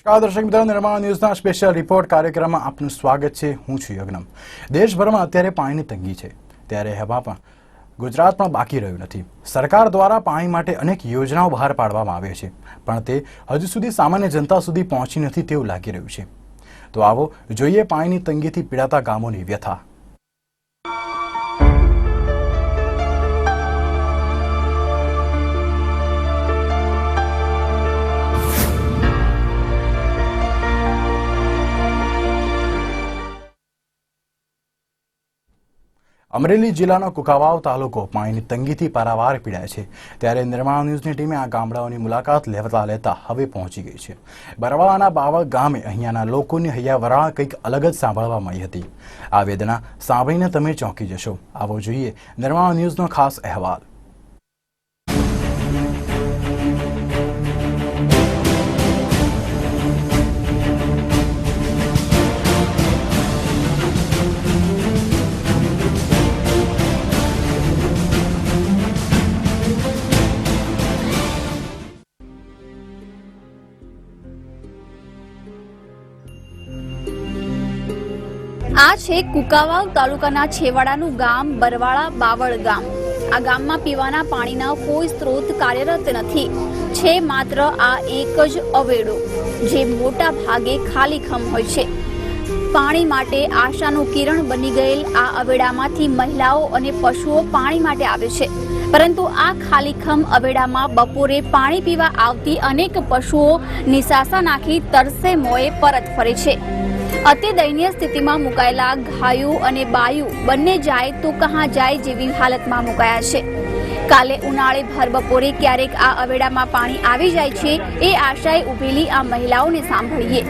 નમસ્કાર દર્શક મિત્રો, નિર્માણ ન્યૂઝના સ્પેશિયલ રિપોર્ટ કાર્યક્રમમાં આપનું સ્વાગત છે. હું છું યજ્ઞમ. દેશભરમાં અત્યારે પાણીની તંગી છે. ત્યારે હવા પણ ગુજરાત પણ બાકી રહ્યું નથી. સરકાર દ્વારા પાણી માટે અનેક યોજનાઓ બહાર પાડવામાં આવે છે. પણ તે હજુ સુધી સામાન્ય જનતા સુધી પહોંચી નથી તેવું લાગી રહ્યું છે. તો આવો જોઈએ પાણીની તંગીથી પીડાતા ગામોની વ્યથા. અમરેલી જિલ્લાનો કુકાવાવ તાલુકો પાણીની તંગીથી પારાવાર પીડાય છે. ત્યારે નિર્માણ ન્યૂઝની ટીમે આ ગામડાઓની મુલાકાત લેતા લેતા હવે પહોંચી ગઈ છે. બરવાળાના બાવળ ગામે અહીંયાના લોકોની હૈયાવરાળ કંઈક અલગ જ સાંભળવા મળી હતી. આ વેદના સાંભળીને તમે ચોંકી જશો. આવો જોઈએ નિર્માણ ન્યૂઝનો ખાસ અહેવાલ. આ છે કુકાવાવ તાલુકાના છેવાડાનું ગામ બરવાળા બાવળ ગામ. આ ગામમાં પીવાના પાણીના કોઈ સ્ત્રોત કાર્યરત નથી. છે માત્ર આ એક જ અવેડો, જે મોટા ભાગે ખાલીખમ હોય છે. પાણી માટે આશાનું કિરણ બની ગયેલ આ અવેડામાંથી મહિલાઓ અને પશુઓ પાણી માટે આવે છે. પરંતુ આ ખાલીખમ અવેડામાં બપોરે પાણી પીવા આવતી અનેક પશુઓ નિસાસા નાખી તરસે મોએ પરત ફરે છે. અતિ દયનીય સ્થિતિમાં મુકાયેલા ઘાયુ અને બાયુ બંને જાય તો કહાં જાય જેવી હાલતમાં મુકાયા છે. કાલે ઉનાળે ભર બપોરે ક્યારેક આ અવેડામાં પાણી આવી જાય છે એ આશાએ ઉભેલી આ મહિલાઓને સાંભળીએ.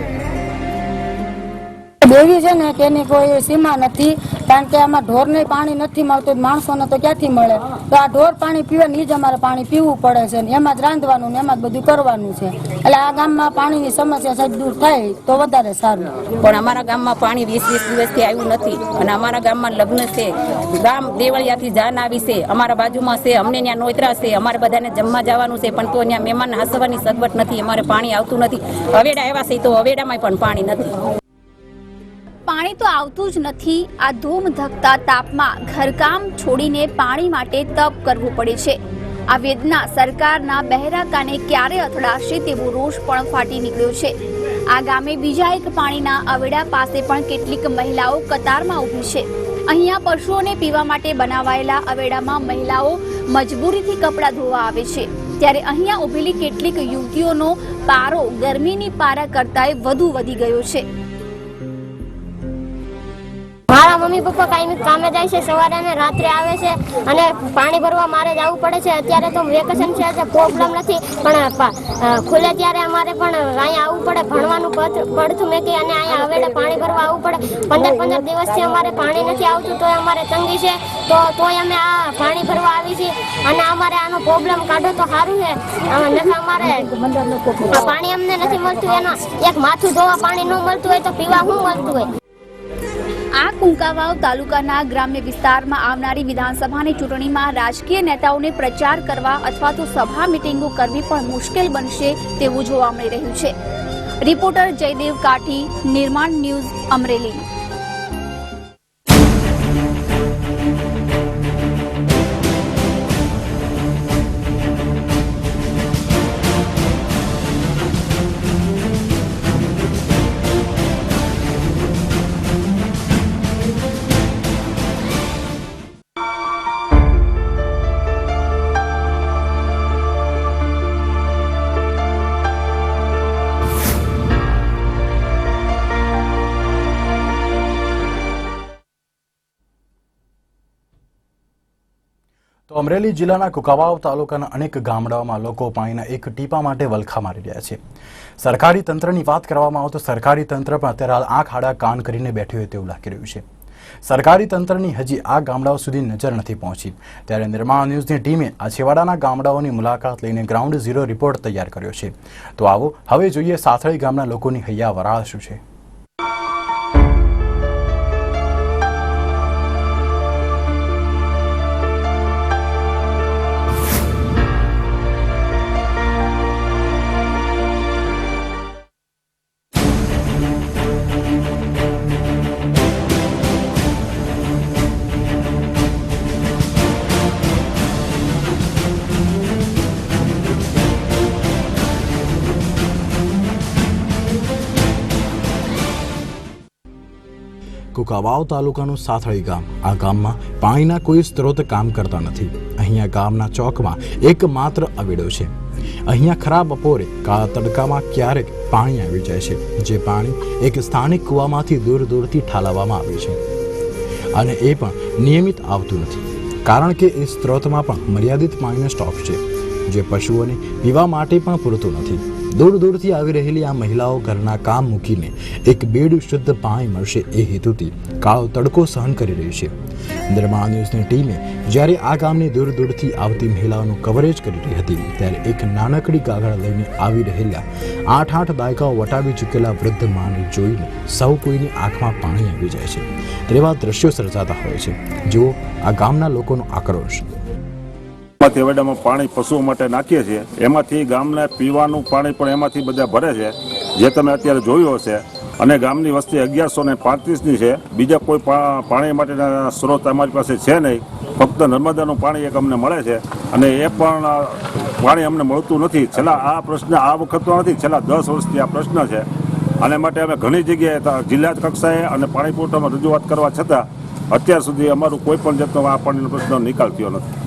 દેવી છે ને તેની કોઈ સીમા નથી. કારણ કે આમાં ઢોરને પાણી નથી મળતું માણસોને તો ક્યાંથી મળે? તો આ ઢોર પાણી પીવે ને જ અમારે પાણી પીવું પડે છે ને એમાં જ રાંધવાનું ને એમાં જ બધું કરવાનું છે. એટલે આ ગામમાં પાણીની સમસ્યા સાહેબ દૂર થાય તો વધારે સારું. પણ અમારા ગામમાં પાણી વીસ વીસ દિવસથી આવ્યું નથી. અને અમારા ગામમાં લગ્ન છે. ગામ દેવળિયાથી જાન આવી છે. અમારા બાજુમાં છે. અમને ત્યાં નોતરા છે. અમારે બધાને જમવા જવાનું છે. પણ તો ત્યાં મહેમાન હાસવાની સગવડ નથી. અમારે પાણી આવતું નથી. હવેડા આવ્યા છે તો હવેડામાં પણ પાણી નથી. પાણી તો આવતું જ નથી. આ ધૂમ ધકતા તાપમાં ઘરકામ છોડીને પાણી માટે તપ કરવું પડે છે. આ વેદના સરકારના બહેરા કાને ક્યારે અથડાશે તેવો રોષ પણ ફાટી નીકળ્યો છે. આ ગામે બીજા એક પાણીના અવેડા પાસે પણ કેટલીક મહિલાઓ કતારમાં ઊભી છે. અહીંયા પશુઓને પીવા માટે બનાવાયેલા અવેડામાં મહિલાઓ મજબૂરીથી કપડાં ધોવા આવે છે. ત્યારે અહીંયા ઊભેલી કેટલીક યુવતીઓનો પારો ગરમીની પારા કરતાંય વધુ વધી ગયો છે. મારા મમ્મી પપ્પા કાયમી કામે જાય છે, સવારે અને રાત્રે આવે છે અને પાણી ભરવા મારે જવું પડે છે. અત્યારે તો વેકેશન છે, એટલે પ્રોબ્લેમ નથી. પણ ખુલે ત્યારે અમારે પણ અહીંયા આવવું પડે, ભણવાનું પડ- પડતું મેં અને અહીંયા હવેડે પાણી ભરવા આવવું પડે. પંદર પંદર દિવસથી અમારે પાણી નથી આવતું, તોય અમારે તંગી છે. તો, તોય અમે આ પાણી ભરવા આવી છીએ. અને અમારે આનો પ્રોબ્લેમ કાઢો તો સારું છે. અમારે પાણી અમને નથી મળતું. એનો એક માથું ધોવા પાણી ન મળતું હોય તો પીવા શું મળતું હોય? આ કુંકાવાવ તાલુકાના ગ્રામ્ય વિસ્તારમાં આવનારી વિધાનસભાની ચૂંટણીમાં રાજકીય નેતાઓને પ્રચાર કરવા અથવા તો સભા મિટિંગો કરવી પણ મુશ્કેલ બનશે તેવું જોવા મળી રહ્યું છે. રિપોર્ટર જયદેવ કાઠી, નિર્માણ ન્યૂઝ અમરેલી. તો અમરેલી જિલ્લાના કુકાવાવ તાલુકાના અનેક ગામડાઓમાં લોકો પાણીના એક ટીપા માટે વલખા મારી રહ્યા છે. સરકારી તંત્રની વાત કરવામાં આવે તો સરકારી તંત્ર પણ અત્યારે હાલ આંખ આડા કાન કરીને બેઠું હોય તેવું લાગી રહ્યું છે. સરકારી તંત્રની હજી આ ગામડાઓ સુધી નજર નથી પહોંચી. ત્યારે નિર્માણ ન્યૂઝની ટીમે આ છેવાડાના ગામડાઓની મુલાકાત લઈને ગ્રાઉન્ડ ઝીરો રિપોર્ટ તૈયાર કર્યો છે. તો આવો, હવે જોઈએ સાથળી ગામના લોકોની હૈયા વરાળ શું છે. કુકાવાવ તાલુકાનું સાથળી ગામ. આ ગામમાં પાણીના કોઈ સ્ત્રોત કામ કરતા નથી. અહીંયા ગામના ચોકમાં એક માત્ર અવેડો છે. અહીંયા ખરાબ બપોરે કાળા તડકામાં ક્યારેક પાણી આવી જાય છે, જે પાણી એક સ્થાનિક કૂવામાંથી દૂર દૂરથી ઠાલવવામાં આવે છે. અને એ પણ નિયમિત આવતું નથી. કારણ કે એ સ્ત્રોતમાં પણ મર્યાદિત પાણીનો સ્ટોક છે, જે પશુઓને પીવા માટે પણ પૂરતું નથી. દૂર દૂરથી આવી રહેલી આ મહિલાઓ ઘરના કામ મૂકીને એક બેડ શુદ્ધ પાણી મળશે એ હેતુથી કાળો તડકો સહન કરી રહી છે. નિર્માણ ન્યૂઝની ટીમે જ્યારે આ ગામની દૂર દૂરથી આવતી મહિલાઓનું કવરેજ કરી રહી હતી, ત્યારે એક નાનકડી કાગળ લઈને આવી રહેલા આઠ આઠ દાયકાઓ વટાવી ચૂકેલા વૃદ્ધ માને જોઈને સૌ કોઈની આંખમાં પાણી આવી જાય છે. તેવા દ્રશ્યો સર્જાતા હોય છે. જુઓ આ ગામના લોકોનો આક્રોશ. અમે પાણી પશુઓ માટે નાખીએ છીએ. એમાંથી ગામને પીવાનું પાણી પણ એમાંથી બધા ભરે છે. જે તમે અત્યારે જોયું હશે. અને ગામની વસ્તી અગિયારસો ને પાંત્રીસની છે. બીજા કોઈ પાણી માટેના સ્ત્રોત અમારી પાસે છે નહીં. ફક્ત નર્મદાનું પાણી એક અમને મળે છે. અને એ પણ પાણી અમને મળતું નથી. છેલ્લા આ પ્રશ્ન આ વખતનો નથી. છેલ્લા દસ વર્ષથી આ પ્રશ્ન છે. અને માટે અમે ઘણી જગ્યાએ જિલ્લા કક્ષાએ અને પાણી પુરવઠામાં રજૂઆત કરવા છતાં, અત્યાર સુધી અમારું કોઈ પણ જાતનો આ પાણીનો પ્રશ્ન નિકાલ થયો નથી.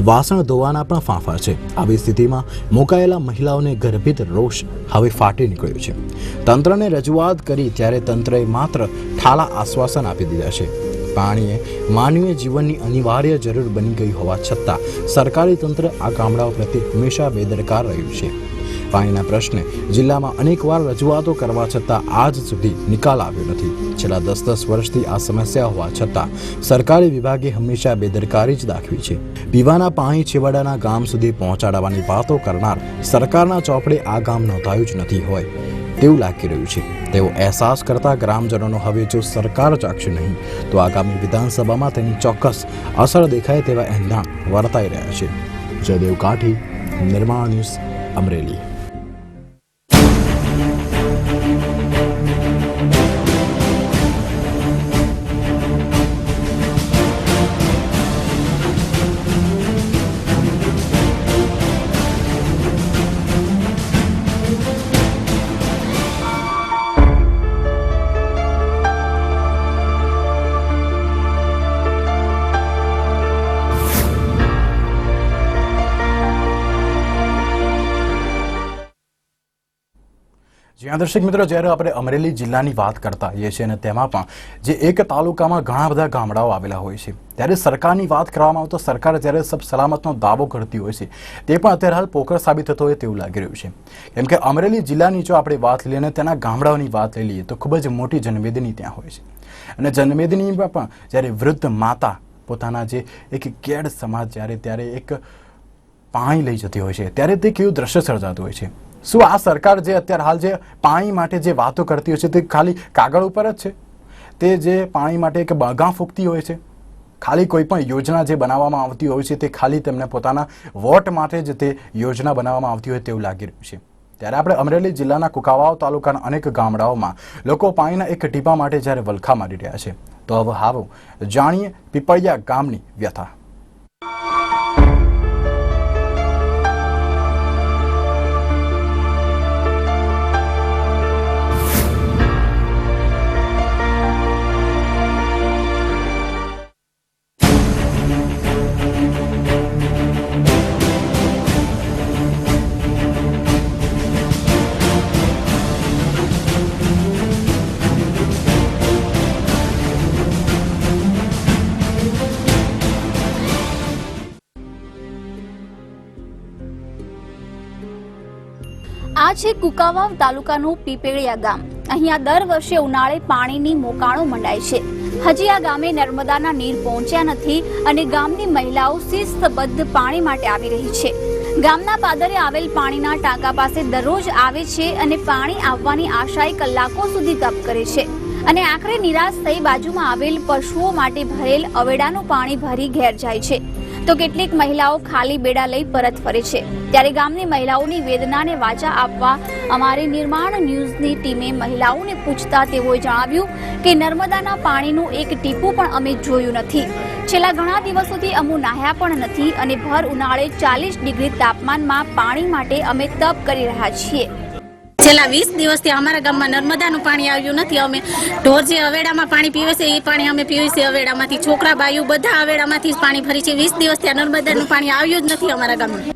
વાસણ ધોવાના પણ ફાંફા છે. આવી સ્થિતિમાં મુકાયેલા મહિલાઓને ગર્ભિત રોષ હવે ફાટી નીકળ્યો છે. તંત્રને રજૂઆત કરી ત્યારે તંત્રએ માત્ર ઠાલા આશ્વાસન આપી દીધા છે. પાણીએ માનવીય જીવનની અનિવાર્ય જરૂર બની ગઈ હોવા છતાં સરકારી તંત્ર આ ગામડાઓ પ્રત્યે હંમેશા બેદરકાર રહ્યું છે. પાણીના પ્રશ્ને જિલ્લામાં અનેકવાર રજૂઆતો કરવા છતાં આજ સુધી નિકાલ આવ્યો નથી. છેલ્લા દસ દસ વર્ષથી આ સમસ્યા હોવા છતાં સરકારી વિભાગે હંમેશા બેદરકારી જ દાખવી છે. પીવાના પાણી છેવાડાના ગામ સુધી પહોંચાડવાની વાતો કરનાર સરકારના ચોપડે આ ગામ નોંધાયું જ નથી હોય તેવું લાગી રહ્યું છે. તેવો અહેસાસ કરતા ગ્રામજનોનો હવે જો સરકાર જાગશે નહીં, તો આગામી વિધાનસભામાં તેની ચોક્કસ અસર દેખાય તેવા એંધાણ વર્તાઈ રહ્યા છે. જયદેવ કાઠી, નિર્માણ ન્યૂઝ અમરેલી. જ્યાં દર્શક મિત્રો, જ્યારે આપણે અમરેલી જિલ્લાની વાત કરતા હોઈએ છીએ અને તેમાં પણ જે એક તાલુકામાં ઘણા બધા ગામડાઓ આવેલા હોય છે, ત્યારે સરકારની વાત કરવામાં આવે તો સરકાર જ્યારે સબ સલામતનો દાવો કરતી હોય છે, તે પણ અત્યારે હાલ પોકર સાબિત થતો હોય તેવું લાગી રહ્યું છે. કેમ કે અમરેલી જિલ્લાની જો આપણે વાત લઈએ અને તેના ગામડાઓની વાત લઈ લઈએ તો ખૂબ જ મોટી જનમેદની ત્યાં હોય છે. અને જનમેદનીમાં પણ જ્યારે વૃદ્ધ માતા પોતાના જે એક કેડ સમાજ જ્યારે, ત્યારે એક પાણી લઈ જતી હોય છે, ત્યારે તે કેવું દ્રશ્ય સર્જાતું હોય છે. શું આ સરકાર જે અત્યારે હાલ જે પાણી માટે જે વાતો કરતી હોય છે તે ખાલી કાગળ ઉપર જ છે? તે જે પાણી માટે એક બગાં ફૂંકતી હોય છે, ખાલી કોઈ પણ યોજના જે બનાવવામાં આવતી હોય છે તે ખાલી તેમને પોતાના વોટ માટે જ તે યોજના બનાવવામાં આવતી હોય તેવું લાગી રહ્યું છે. ત્યારે આપણે અમરેલી જિલ્લાના કુકાવાવ તાલુકાના અનેક ગામડાઓમાં લોકો પાણીના એક ટીપા માટે જ્યારે વલખા મારી રહ્યા છે, તો હવે હાવો જાણીએ પીપળિયા ગામની વ્યથા. છે કુકાવાવ તાલુકાનું પીપેળિયા ગામ. અહીંયા દર વર્ષે ઉનાળે પાણીની મોકાણો મંડાય છે. હજી આ ગામે નર્મદાના નીર પહોંચ્યા નથી અને ગામની મહિલાઓ શિસ્તબદ્ધ પાણી માટે આવી રહી છે. ગામના પાદરે આવેલ પાણીના ટાંકા પાસે દરરોજ આવે છે અને પાણી આવવાની આશાએ કલાકો સુધી તપ કરે છે. અને આખરે નિરાશ થઈ બાજુમાં આવેલ પશુઓ માટે ભરેલ અવેડાનું પાણી ભરી ઘેર જાય છે. તો કેટલીક મહિલાઓ ખાલી બેડા લઈ પરત ફરે છે. ત્યારે ગામની મહિલાઓની વેદનાને વાચા આપવા અમારી નિર્માણ ન્યૂઝની ટીમે મહિલાઓને પૂછતા તેઓએ જણાવ્યું કે નર્મદાના પાણીનું એક ટીપું પણ અમે જોયું નથી. છેલ્લા ઘણા દિવસોથી અમુ નાહ્યા પણ નથી અને ભર ઉનાળે ચાલીસ ડિગ્રી તાપમાનમાં પાણી માટે અમે તપ કરી રહ્યા છીએ. છેલ્લા વીસ દિવસથી અમારા ગામમાં નર્મદાનું પાણી આવ્યું નથી. અમે ઢોર જે અવેડામાં પાણી પીવે છે, એ પાણી અમે પીવી છે અવેડામાંથી. છોકરા, બાયું બધા અવેડામાંથી જ પાણી ભરી છે. વીસ દિવસથી આ નર્મદાનું પાણી આવ્યું જ નથી અમારા ગામમાં.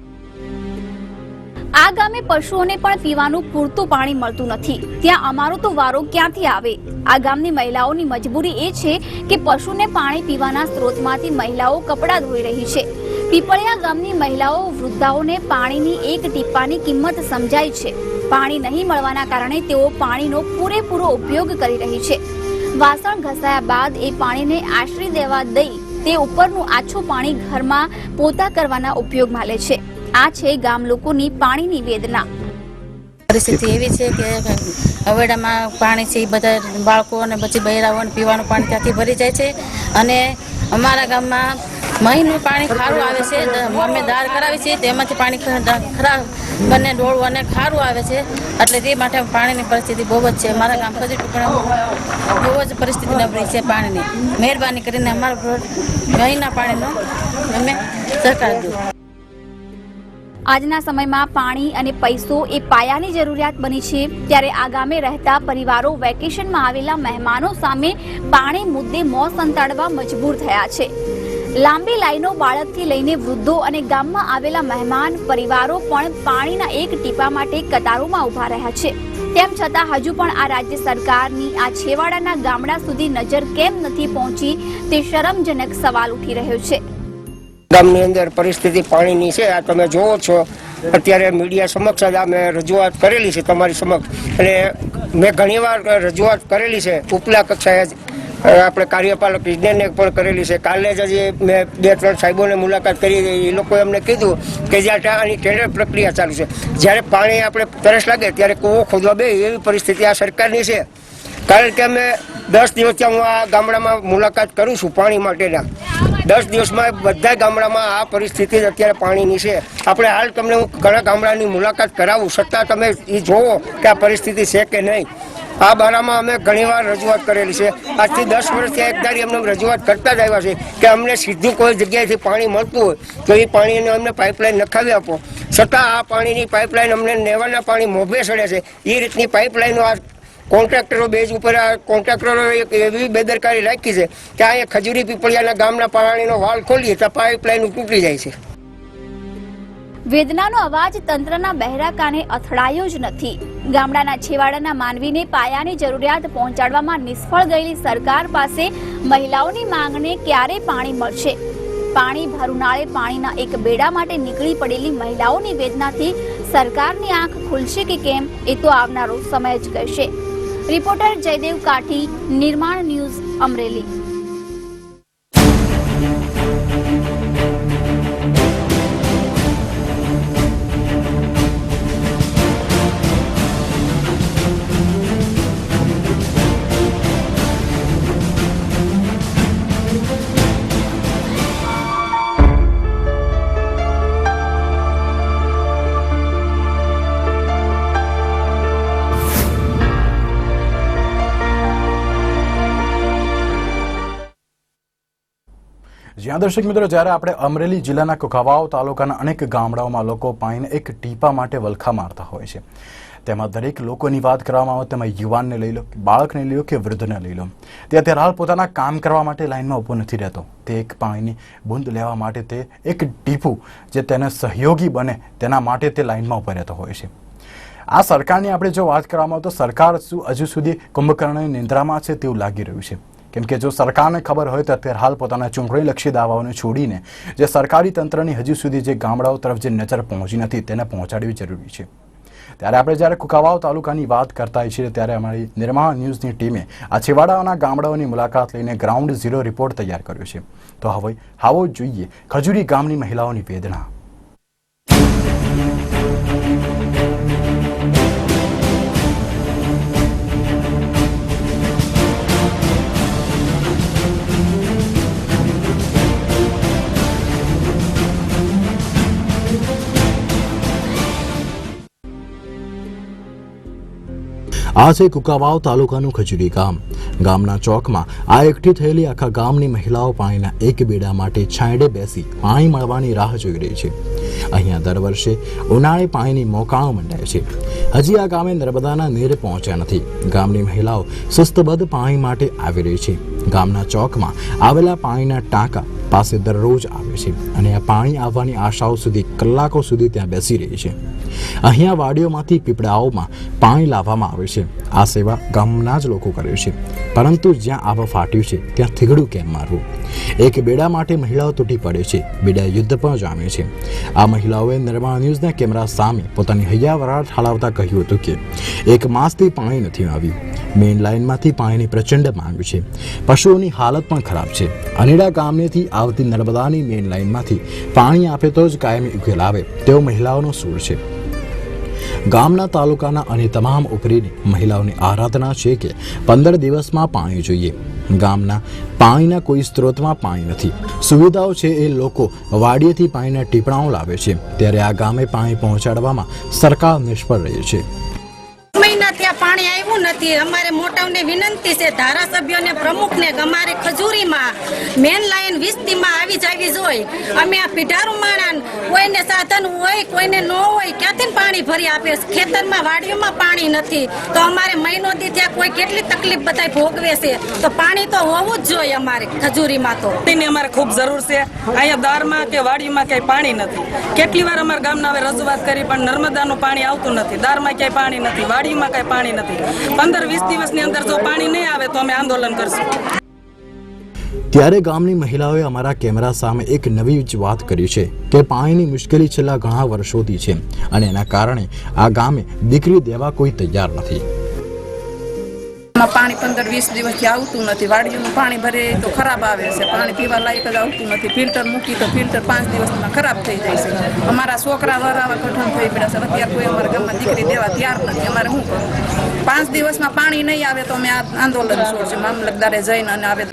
આ ગામે પશુઓને પણ પીવાનું પૂરતું પાણી મળતું નથી. ત્યાં અમારો તો વારો ક્યાંથી આવે? આ ગામની મહિલાઓની મજબૂરી એ છે કે પશુને પાણી પીવાના સ્ત્રોતમાંથી મહિલાઓ કપડાં ધોઈ રહી છે. પીપળિયા ગામની મહિલાઓ વૃદ્ધાઓને પાણીની એક ટીપાની કિંમત સમજાય છે. પાણી નહીં મળવાના કારણે તેઓ પાણીનો પૂરેપૂરો ઉપયોગ કરી રહી છે. વાસણ ઘસાયા બાદ એ પાણીને આશરી દેવા દઈ તે ઉપરનું આછું પાણી ઘરમાં પોતા કરવાના ઉપયોગમાં લે છે. આ છે ગામ લોકોની પાણીની વેદના. પરિસ્થિતિ એવી છે કે અવેડામાં પાણી છે બધા બાળકો અને પછી બૈરાઓને પીવાનું પાણી ત્યાંથી ભરી જાય છે. અને અમારા ગામમાં મહીનું પાણી ખારું આવે છે અમે દાળ કરાવી છીએ તેમાંથી પાણી ખરાબ બંને ડોળું અને ખારું આવે છે. એટલે તે માટે પાણીની પરિસ્થિતિ બહુ જ છે. અમારા ગામ ખજૂર ટુકડા બહુ જ પરિસ્થિતિ નબળી છે પાણીની. મહેરબાની કરીને અમારા મહીના પાણીનો અમે સહકાર દો. આજના સમયમાં પાણી અને પૈસો એ પાયાની જરૂરિયાત બની છે. ત્યારે આ ગામે રહેતા પરિવારો વેકેશનમાં આવેલા મહેમાનો સામે પાણી મુદ્દે મોં સંતાડવા મજબૂર થયા છે. લાંબી લાઈનો બાળકથી લઈને વૃદ્ધો અને ગામમાં આવેલા મહેમાન, પરિવારો પણ પાણીના એક ટીપા માટે કતારોમાં ઊભા રહ્યા છે. તેમ છતાં હજુ પણ આ રાજ્ય સરકારની આ છેવાડાના ગામડા સુધી નજર કેમ નથી પહોંચી તે શરમજનક સવાલ ઉઠી રહ્યો છે. ગામની અંદર પરિસ્થિતિ પાણીની છે, આ તમે જોવો છો. અત્યારે મીડિયા સમક્ષ જ અમે રજૂઆત કરેલી છે તમારી સમક્ષ. અને મેં ઘણીવાર રજૂઆત કરેલી છે, ઉપલા કક્ષાએ આપણે કાર્યપાલક વિજ્ઞાનને પણ કરેલી છે. કાલે જ હજી મેં બે ત્રણ સાહેબોને મુલાકાત કરી એ લોકોએ અમને કીધું કે જ્યાં ત્યાં આની ટેન્ડર પ્રક્રિયા ચાલુ છે. જ્યારે પાણી આપણે તરસ લાગે ત્યારે કૂવો ખોદવા બે, એવી પરિસ્થિતિ આ સરકારની છે. કારણ કે અમે દસ દિવસથી હું આ ગામડામાં મુલાકાત કરું છું પાણી માટેના. દસ દિવસમાં બધા ગામડામાં આ પરિસ્થિતિ અત્યારે પાણીની છે. આપણે હાલ તમને હું ઘણા ગામડાની મુલાકાત કરાવું. છતાં તમે એ જોવો કે આ પરિસ્થિતિ છે કે નહીં. આ બારામાં અમે ઘણીવાર રજૂઆત કરેલી છે. આજથી દસ વર્ષથી એક ધારી અમને રજૂઆત કરતા જ આવ્યા છે કે અમને સીધું કોઈ જગ્યાએથી પાણી મળતું હોય તો એ પાણીને અમને પાઇપલાઇન નખાવી આપો. છતાં આ પાણીની પાઇપલાઇન અમને નેવાના પાણી મોભે સડે છે. એ રીતની પાઇપલાઇનો આ કોન્ટ્રાક્ટરો બેઝ ઉપર આ કોન્ટ્રાક્ટરો એવી બેદરકારી રાખી છે કે અહીંયા ખજૂરી પીપળિયાના ગામના પાણીનો વાલ ખોલીએ તો પાઇપલાઇન તૂટી જાય છે. વેદનાનો અવાજ તંત્રના બહેરા કાને અથડાયો જ નથી. ગામડાના છેવાડાના માનવીને પાયાની જરૂરિયાત પહોંચાડવામાં નિષ્ફળ ગયેલી સરકાર પાસે મહિલાઓની માંગને ક્યારે પાણી મળશે? પાણી ભરુનાળે પાણીના એક બેડા માટે નીકળી પડેલી મહિલાઓની વેદનાથી સરકારની આંખ ખુલશે કે કેમ એ તો આવનારો સમય જ કહેશે. રિપોર્ટર જયદેવ કાઠી, નિર્માણ ન્યૂઝ અમરેલી. જ્યાં દર્શક મિત્રો, જ્યારે આપણે અમરેલી જિલ્લાના કુકાવાવ તાલુકાના અનેક ગામડાઓમાં લોકો પાણીને એક ટીપા માટે વલખા મારતા હોય છે. તેમાં દરેક લોકોની વાત કરવામાં આવે, તેમાં યુવાનને લઈ લો, બાળકને લઈ લો કે વૃદ્ધને લઈ લો. તે અત્યારે હાલ પોતાના કામ કરવા માટે લાઇનમાં ઊભો નથી રહેતો. તે એક પાણીની બૂંદ લેવા માટે તે એક ટીપું જે તેને સહયોગી બને, તેના માટે તે લાઇનમાં ઊભો રહેતો હોય છે. આ સરકારની આપણે જો વાત કરવામાં આવે તો સરકાર શું હજુ સુધી કુંભકર્ણની નિંદ્રામાં છે તેવું લાગી રહ્યું છે. કેમ કે જો સરકારને ખબર હોય તો અત્યારે હાલ પોતાના ચૂંટણીલક્ષી દાવાઓને છોડીને જે સરકારી તંત્રની હજુ સુધી જે ગામડાઓ તરફ જે નજર પહોંચી નથી તેને પહોંચાડવી જરૂરી છે. ત્યારે આપણે જ્યારે કુકાવાવ તાલુકાની વાત કરતા છીએ ત્યારે અમારી નિર્માણ ન્યૂઝની ટીમે આ છેવાડાના ગામડાઓની મુલાકાત લઈને ગ્રાઉન્ડ ઝીરો રિપોર્ટ તૈયાર કર્યો છે. તો હવે આવો જોઈએ ખજૂરી ગામની મહિલાઓની વેદના. આ છે કુકાવાવ તાલુકાનું ખજુરી ગામ. ગામના ચોકમાં આ એકઠી થયેલી આખા ગામની મહિલાઓ પાણીના એક બેડા માટે છાંયડે બેસી પાણી મળવાની રાહ જોઈ રહી છે. અહીંયા દર વર્ષે ઉનાળે પાણીની મોકાણો મંડાય છે. હજી આ ગામે નર્મદાના નીર પહોંચ્યા નથી. ગામની મહિલાઓ સુસ્તબદ્ધ પાણી માટે આવી રહી છે. ગામના ચોકમાં આવેલા પાણીના ટાંકા પાસે દરરોજ આવે છે અને આ પાણી આવવાની આશાઓ સુધી, કલાકો સુધી ત્યાં બેસી રહી છે. અહીંયા વાડીઓમાંથી પીપળાઓમાં પાણી લાવવામાં આવે છે. આ સેવા ગામના જ લોકો કરે છે. પરંતુ જ્યાં આવા ફાટ્યું છે, ત્યાં થીગડું કેમ મારવું? એક બેડા માટે મહિલાઓ તૂટી પડે છે. બેડા યુદ્ધ પણ જામે છે. આ મહિલાઓએ નિર્માણ ન્યૂઝના કેમેરા સામે પોતાની હૈયાવરાટ વરાળ કહ્યું હતું કે, એક માસથી પાણી નથી આવ્યું. મેઇન લાઇનમાંથી પાણીની પ્રચંડ માંગ છે. પશુઓની હાલત પણ ખરાબ છે. અનેડા ગામનેથી આવતી નર્મદાની મેઇન લાઇનમાંથી પાણી આપે તો જ કાયમી ઉકેલ આવે તેવો મહિલાઓનો સૂર છે. ગામના તાલુકાના અને તમામ ઉપરીની મહિલાઓની આરાધના છે કે પંદર દિવસમાં પાણી જોઈએ. ગામના પાણીના કોઈ સ્ત્રોતમાં પાણી નથી. સુવિધાઓ છે એ લોકો વાડીએથી પાણીના ટીપણાઓ લાવે છે. ત્યારે આ ગામે પાણી પહોંચાડવામાં સરકાર નિષ્ફળ રહી છે. મહિના ત્યાં પાણી આવ્યું નથી. અમારે મોટાઓને વિનંતી છે, ધારાસભ્યોને, પ્રમુખને અમારે ખજૂરીમાં મેન લાઇન વિસ્તીમાં આવી જાવી જોઈએ અમે આ પીઢારું માણા કોઈને સાધન હોય, કોઈને ન હોય, ક્યાંથી પાણી ભરી આપે? ખેતરમાં, વાડીઓમાં પાણી નથી. તો અમારે મહિનો ત્યાં કોઈ કેટલી તકલીફ બધાય ભોગવે છે? તો પાણી તો હોવું જ જોઈએ અમારે ખજૂરીમાં તો. તેની અમારે ખૂબ જરૂર છે. અહીંયા દારમાં કે વાડીમાં ક્યાંય પાણી નથી. કેટલી વાર અમારા ગામના હવે રજૂઆત કરી, પણ નર્મદાનું પાણી આવતું નથી. દારમાં ક્યાંય પાણી નથી. વાડીમાં કઈ પાણી નથી. પંદર, વીસ દિવસની અંદર જો પાણી નહીં આવે તો અમે આંદોલન કરશું. ત્યારે ગામની મહિલાઓએ અમારા કેમેરા સામે એક નવી જ વાત કરી છે કે પાણીની મુશ્કેલી છેલ્લા ઘણા વર્ષોથી છે અને એના કારણે આ ગામે દીકરી દેવા કોઈ તૈયાર નથી. પાણી પંદર વીસ દિવસથી આવતું નથી. વાડીઓનું પાણી ભરે તો ખરાબ આવે છે. પાણી પીવા લાયક જ આવતું નથી. ફિલ્ટર મૂકી તો ફિલ્ટર પાંચ દિવસમાં ખરાબ થઈ જાય છે. અમારા છોકરા વરાવા કઠણ થઈ પડ્યા છે. અત્યારે કોઈ અમારા ગામમાં દીકરી દેવા તૈયાર નથી. અમારે શું કરવું? પાંચ દિવસમાં પાણી નહીં આવે તો અમે આંદોલન છોડશું. મામલતદારે જઈને અને આવે.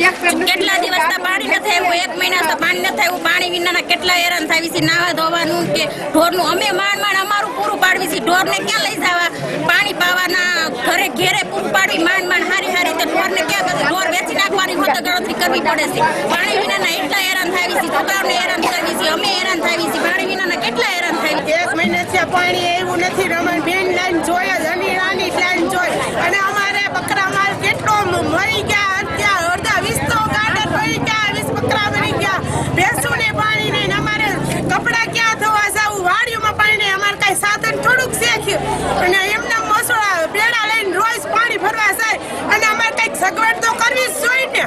કેટલા દિવસના પાણી નથી આવ્યું એક મહિના તો પાણી નથી આવ્યું પાણી વિનાના કેટલા હેરાન થાય છે નાવા ધોવાનું કે ઢોરનું અમે માંડ માંડ અમારું પૂરું પાડવી છે. ઢોરને ક્યાં લઈ જવા? પાણી પાવાના ઘરે ઘેરે પૂરું પાડવી માંડ માંડ હારી હારી તો ઢોરને ક્યાં બધું ઢોર વેચી નાખવાની હોત ગણતરી કરવી પડે છે. પાણી વિનાના એટલા હેરાન થાય છે છોકરાઓને હેરાન થાય છે અમે હેરાન થાય છે પાણી વિનાના કેટલા હેરાન થાય છે એક મહિનાથી પાણી એવું નથી. રમણ બેન લાઈન જોયા જ અનીરાની લાઈન જોઈ અને અમારે બકરા માલ કેટલો મરી ગયા, અત્યારે અડધા વીસ તો ગાર્ડન મરી ગયા, વીસ બકરા મરી ગયા. ભેંસું ને પાણી નહીં અમારે કપડા ક્યાં ધોવા જાવું? વાડીઓમાં પાણી નહીં અમારે કઈ સાધન થોડુંક શેખ્યું. અને એમના મસોડા બેડા લઈને રોજ પાણી ભરવા જાય અને અમારે કંઈક સગવડ તો કરવી જ જોઈએ ને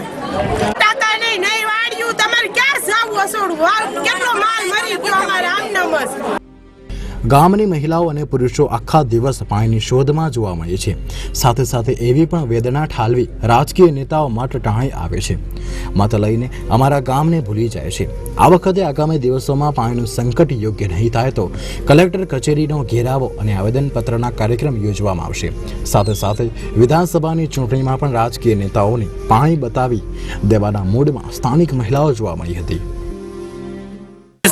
ટાકા નહીં નહીં વાડિયું તમારે ક્યાં જાવું અસોડું વાવ કેટલો માલ મરી ગયો અમારે આમ નમસ ગામની મહિલાઓ અને પુરુષો આખા દિવસ પાણીની શોધમાં જોવા મળે છે. સાથે સાથે એવી પણ વેદના ઠાલવી રાજકીય નેતાઓ માત્ર ટાણી આવે છે. મત લઈને અમારા ગામને ભૂલી જાય છે. આ વખતે આગામી દિવસોમાં પાણીનું સંકટ યોગ્ય નહીં થાય તો કલેક્ટર કચેરીનો ઘેરાવો અને આવેદનપત્રના કાર્યક્રમ યોજવામાં આવશે. સાથે સાથે વિધાનસભાની ચૂંટણીમાં પણ રાજકીય નેતાઓને પાણી બતાવી દેવાના મૂડમાં સ્થાનિક મહિલાઓ જોવા મળી હતી.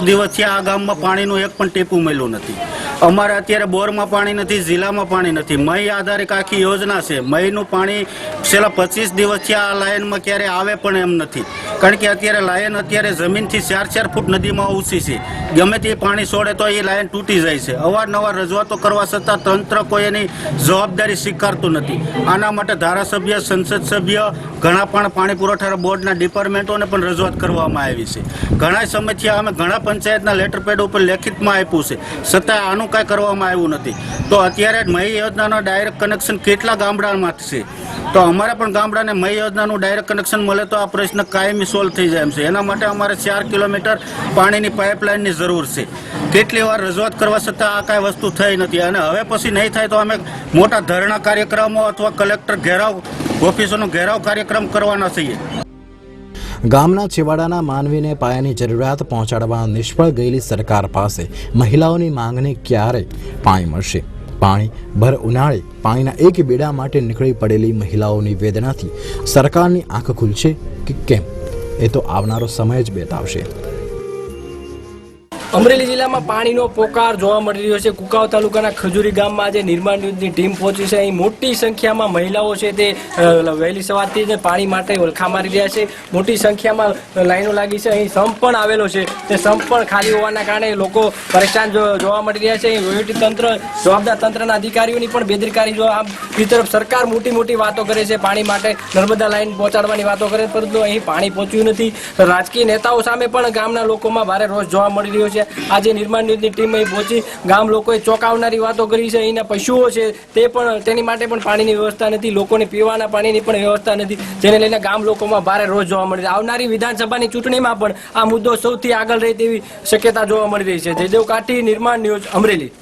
દિવસથી આ ગામમાં પાણીનું એક પણ ટેપ મળ્યું નથી. અમારે અત્યારે બોરમાં પાણી નથી, જિલ્લામાં પાણી નથી. મય આધારિત આખી યોજના છે. મયનું પાણી છેલ્લા પચીસ દિવસથી આ લાઇનમાં ક્યારે આવે પણ એમ નથી. કારણ કે અત્યારે લાયન અત્યારે જમીનથી ચાર ચાર ફૂટ નદીમાં ઉછી છે. ગમે તે પાણી છોડે તો એ લાયન તૂટી જાય છે. અવારનવાર રજૂઆતો કરવા છતાં તંત્ર કોઈ એની જવાબદારી સ્વીકારતું નથી. આના માટે ધારાસભ્ય, સંસદ સભ્ય, ઘણા પણ પાણી પુરવઠા બોર્ડના ડિપાર્ટમેન્ટોને પણ રજૂઆત કરવામાં આવી છે. ઘણા સમયથી અમે ઘણા પંચાયતના લેટર પેડ ઉપર લેખિતમાં આપ્યું છે. છતાં આનું કાંઈ કરવામાં આવ્યું નથી. તો અત્યારે મહી યોજનાનો ડાયરેક્ટ કનેક્શન કેટલા ગામડામાં છે? તો અમારા પણ ગામડાને મહી યોજનાનું ડાયરેક્ટ કનેક્શન મળે તો આ પ્રશ્ન કાયમી સોલ્વ થઈ જાય એમ છે. એના માટે અમારે ચાર કિલોમીટર પાણીની પાઇપલાઇનની જરૂર છે. કેટલી વાર રજૂઆત કરવા છતાં આ કાંઈ વસ્તુ થઈ નથી. અને હવે પછી નહીં થાય તો અમે મોટા ધરણા કાર્યક્રમો અથવા કલેક્ટર ઘેરાવ, ઓફિસોનો ઘેરાવ કાર્યક્રમ કરવાના છીએ. ગામના છેવાડાના માનવીને પાયાની જરૂરિયાત પહોંચાડવા નિષ્ફળ ગયેલી સરકાર પાસે મહિલાઓની માંગને ક્યારે પાણી મળશે? પાણી ભર ઉનાળે પાણીના એક બેડા માટે નીકળી પડેલી મહિલાઓની વેદનાથી સરકારની આંખ ખુલશે કે કેમ? એ તો આવનારો સમય જ બતાવશે. અમરેલી જિલ્લામાં પાણીનો પોકાર જોવા મળી રહ્યો છે. કુકાવ તાલુકાના ખજુરી ગામમાં આજે નિર્માણ ન્યૂઝની ટીમ પહોંચી છે. અહીં મોટી સંખ્યામાં મહિલાઓ છે તે વહેલી સવારથી જ પાણી માટે વલખા મારી રહ્યા છે. મોટી સંખ્યામાં લાઈનો લાગી છે. અહીં સંપ પણ આવેલો છે. તે સંપ પણ ખાલી હોવાના કારણે લોકો પરેશાન જોવા મળી રહ્યા છે. અહીં વહીવટી તંત્ર, જવાબદાર તંત્રના અધિકારીઓની પણ બેદરકારી જો આમ તરફ સરકાર મોટી મોટી વાતો કરે છે પાણી માટે, નર્મદા લાઈન પહોંચાડવાની વાતો કરે પરંતુ અહીં પાણી પહોંચ્યું નથી. રાજકીય નેતાઓ સામે પણ ગામના લોકોમાં ભારે રોષ જોવા મળી રહ્યો છે. આજે નિર્માણ ન્યૂઝની ટીમ પહોંચી. ગામ લોકોએ ચોંકાવનારી વાતો કરી છે. અહીંના પશુઓ છે તે પણ તેની માટે પણ પાણીની વ્યવસ્થા નથી. લોકોને પીવાના પાણીની પણ વ્યવસ્થા નથી. જેને લઈને ગામ લોકોમાં ભારે રોજ જોવા મળી છે આવનારી વિધાનસભાની ચૂંટણીમાં પણ આ મુદ્દો સૌથી આગળ રહે તેવી શક્યતા જોવા મળી રહી છે. જયદેવ કાઠી, નિર્માણ ન્યૂઝ અમરેલી.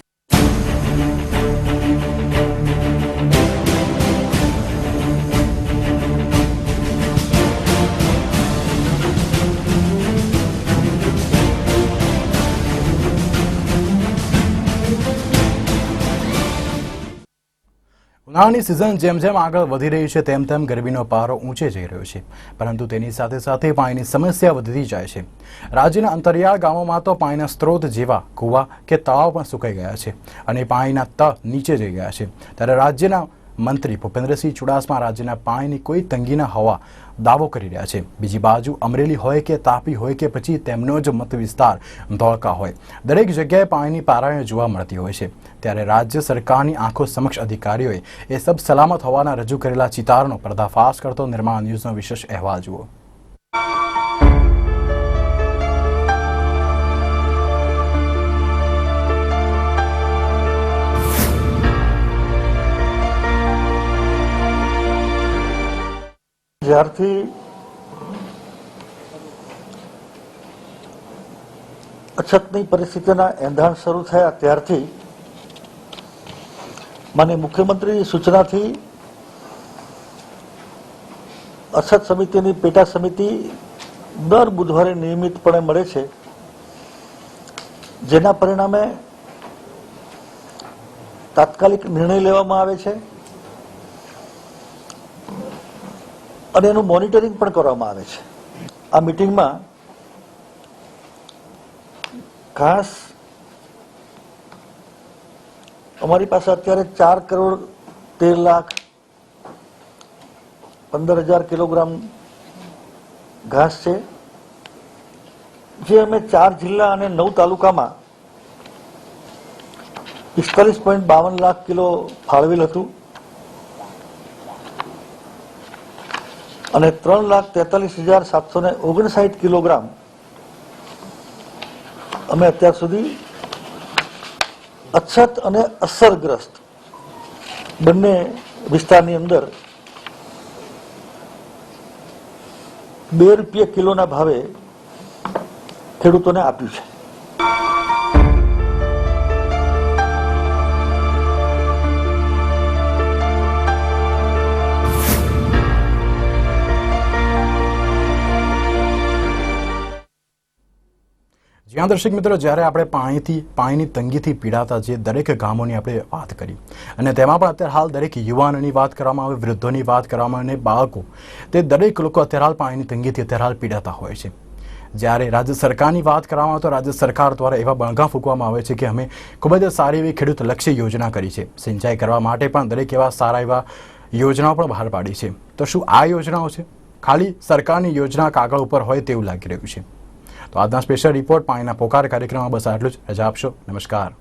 ઉનાળાની સિઝન જેમ જેમ આગળ વધી રહી છે, તેમ તેમ ગરમીનો પારો ઊંચે જઈ રહ્યો છે. પરંતુ તેની સાથે સાથે પાણીની સમસ્યા વધતી જાય છે. રાજ્યના અંતરિયાળ ગામોમાં તો પાણીના સ્ત્રોત જેવા કૂવા કે તળાવ પણ સુકાઈ ગયા છે અને પાણીના તળ નીચે જઈ ગયા છે. ત્યારે રાજ્યના મંત્રી ભૂપેન્દ્રસિંહ ચુડાસમા રાજ્યના પાણીની કોઈ તંગી ન હોવા દાવો કરી રહ્યા છે. બીજી બાજુ અમરેલી હોય કે તાપી હોય કે પછી તેમનો જ મત વિસ્તાર ધોળકા હોય. દરેક જગ્યાએ પાણીની પારાયણ જોવા મળતી હોય છે. ત્યારે રાજ્ય સરકારની આંખો સમક્ષ અધિકારીઓએ એ સબ સલામત હોવાના રજૂ કરેલા ચિતારનો પર્દાફાશ કરતો નિર્માણ ન્યૂઝનો વિશેષ અહેવાલ જુઓ. જ્યારથી અછતની પરિસ્થિતિના એંધાણ શરૂ થયા ત્યારથી મને મુખ્યમંત્રી સૂચનાથી અછત સમિતિની પેટા સમિતિ દર બુધવારે નિયમિતપણે મળે છે, જેના પરિણામે તાત્કાલિક નિર્ણય લેવામાં આવે છે. અને એનું મોનિટરિંગ પણ કરવામાં આવે છે. આ મિટિંગમાં ખાસ અમારી પાસે અત્યારે ચાર કરોડ તેર લાખ પંદર હજાર કિલોગ્રામ ઘાસ છે. જે અમે ચાર જિલ્લા અને નવ તાલુકામાં પિસ્તાલીસ પોઈન્ટ બાવન લાખ કિલો ફાળવેલ હતું. અને ત્રણ લાખ તેતાલીસ હજાર સાતસો ને ઓગણસાઠ કિલોગ્રામ અમે અત્યાર સુધી અછત અને અસરગ્રસ્ત બંને વિસ્તારની અંદર બે રૂપિયા કિલોના ભાવે ખેડૂતોને આપ્યું છે. જ્યાં દર્શક મિત્રો, જ્યારે આપણે પાણીથી, પાણીની તંગીથી પીડાતા જે દરેક ગામોની આપણે વાત કરી, અને તેમાં પણ અત્યારે હાલ દરેક યુવાનોની વાત કરવામાં આવે, વૃદ્ધોની વાત કરવામાં આવે, અને બાળકો, તે દરેક લોકો અત્યારે હાલ પાણીની તંગીથી અત્યારે હાલ પીડાતા હોય છે. જ્યારે રાજ્ય સરકારની વાત કરવામાં આવે તો રાજ્ય સરકાર દ્વારા એવા બણગા ફૂંકવામાં આવે છે કે અમે ખૂબ જ સારી એવી ખેડૂત લક્ષી યોજના કરી છે. સિંચાઈ કરવા માટે પણ દરેક એવા સારા એવા યોજનાઓ પણ બહાર પાડી છે. તો શું આ યોજનાઓ છે? ખાલી સરકારની યોજના કાગળ ઉપર હોય તેવું લાગી રહ્યું છે. તો આજના સ્પેશિયલ રિપોર્ટ પાણીના પોકાર કાર્યક્રમમાં બસ આટલું જ. રજા આપશો. નમસ્કાર.